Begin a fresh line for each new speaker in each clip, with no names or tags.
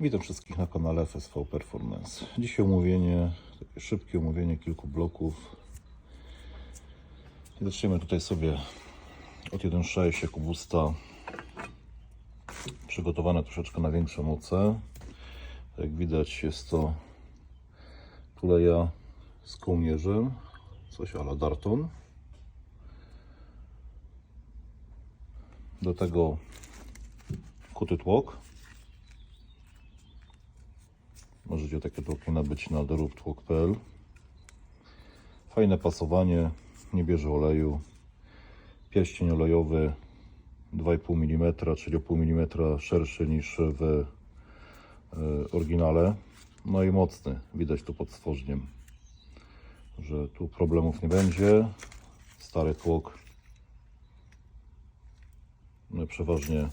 Witam wszystkich na kanale FSV Performance. Dzisiaj omówienie, takie szybkie omówienie kilku bloków. I zaczniemy tutaj sobie od 1.6 Jakubusta. Przygotowane troszeczkę na większe moce. Jak widać jest to tuleja z kołnierzem, coś ala Darton. Do tego kuty tłok. Możecie takie tłoki nabyć na doróbtłok.pl. Fajne pasowanie, nie bierze oleju. Pierścień olejowy 2,5 mm, 3,5 mm szerszy niż w e, oryginale. No i mocny, widać tu pod stworzniem, że tu problemów nie będzie. Stary tłok. No przeważnie,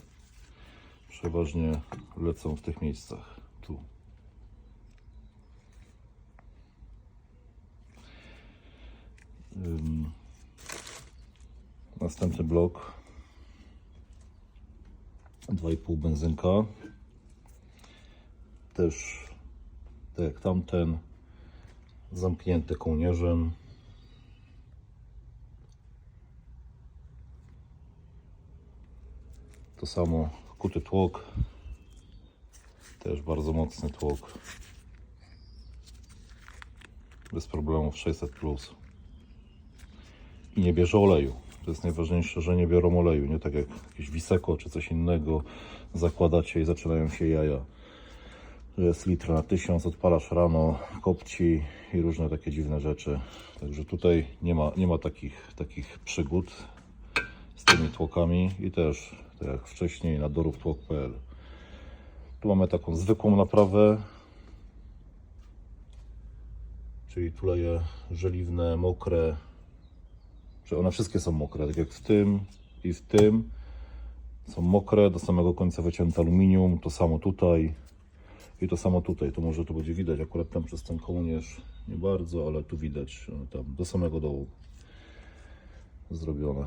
przeważnie lecą w tych miejscach. Tu. Następny blok 2,5 benzynka. Też tak jak tamten, zamknięty kołnierzem. To samo kuty tłok. Też bardzo mocny tłok. Bez problemów 600 plus i nie bierze oleju. To jest najważniejsze, że nie biorą oleju, nie tak jak jakieś wiseko czy coś innego zakładacie i zaczynają się jaja. Że jest litr na tysiąc, odpalasz rano, kopci i różne takie dziwne rzeczy. Także tutaj nie ma, nie ma takich, takich przygód z tymi tłokami i też, tak jak wcześniej na dorówtłok.pl. Tu mamy taką zwykłą naprawę, czyli tuleje żeliwne, mokre, że one wszystkie są mokre, tak jak w tym i w tym są mokre, do samego końca wycięte aluminium, to samo tutaj i to samo tutaj, to może to będzie widać, akurat tam przez ten kołnierz nie bardzo, ale tu widać, tam do samego dołu zrobione.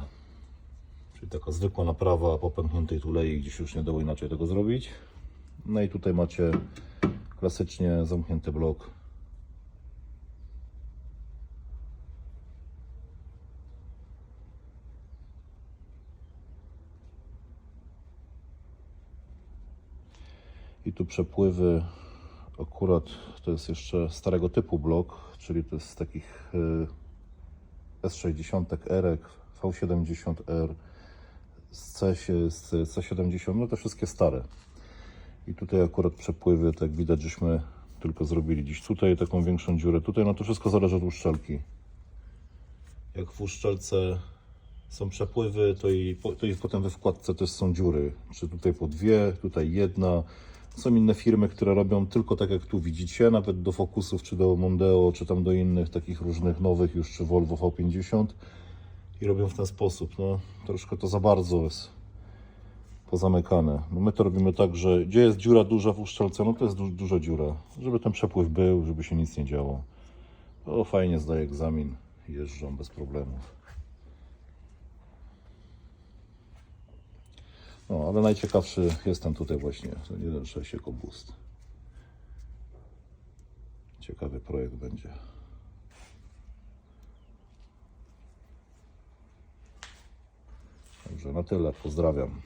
Czyli taka zwykła naprawa po pękniętej tulei, gdzieś już nie dało inaczej tego zrobić. No i tutaj macie klasycznie zamknięty blok I tu przepływy akurat to jest jeszcze starego typu blok, czyli to jest z takich y, S60R, V70R, z, C, z C70, no te wszystkie stare. I tutaj akurat przepływy, tak widać, żeśmy tylko zrobili dziś tutaj taką większą dziurę. Tutaj no to wszystko zależy od uszczelki. Jak w uszczelce są przepływy, to i, to i potem we wkładce też są dziury. Czy tutaj po dwie, tutaj jedna. Są inne firmy, które robią tylko tak jak tu widzicie, nawet do Focusów, czy do Mondeo, czy tam do innych takich różnych nowych już, czy Volvo V50 i robią w ten sposób. No, troszkę to za bardzo jest pozamykane. No my to robimy tak, że gdzie jest dziura duża w uszczelce, no to jest du duża dziura, żeby ten przepływ był, żeby się nic nie działo. To fajnie zdaje egzamin, jeżdżą bez problemów. No, ale najciekawszy jest ten tutaj właśnie, ten 1.6 EcoBoost. Ciekawy projekt będzie. Także na tyle, pozdrawiam.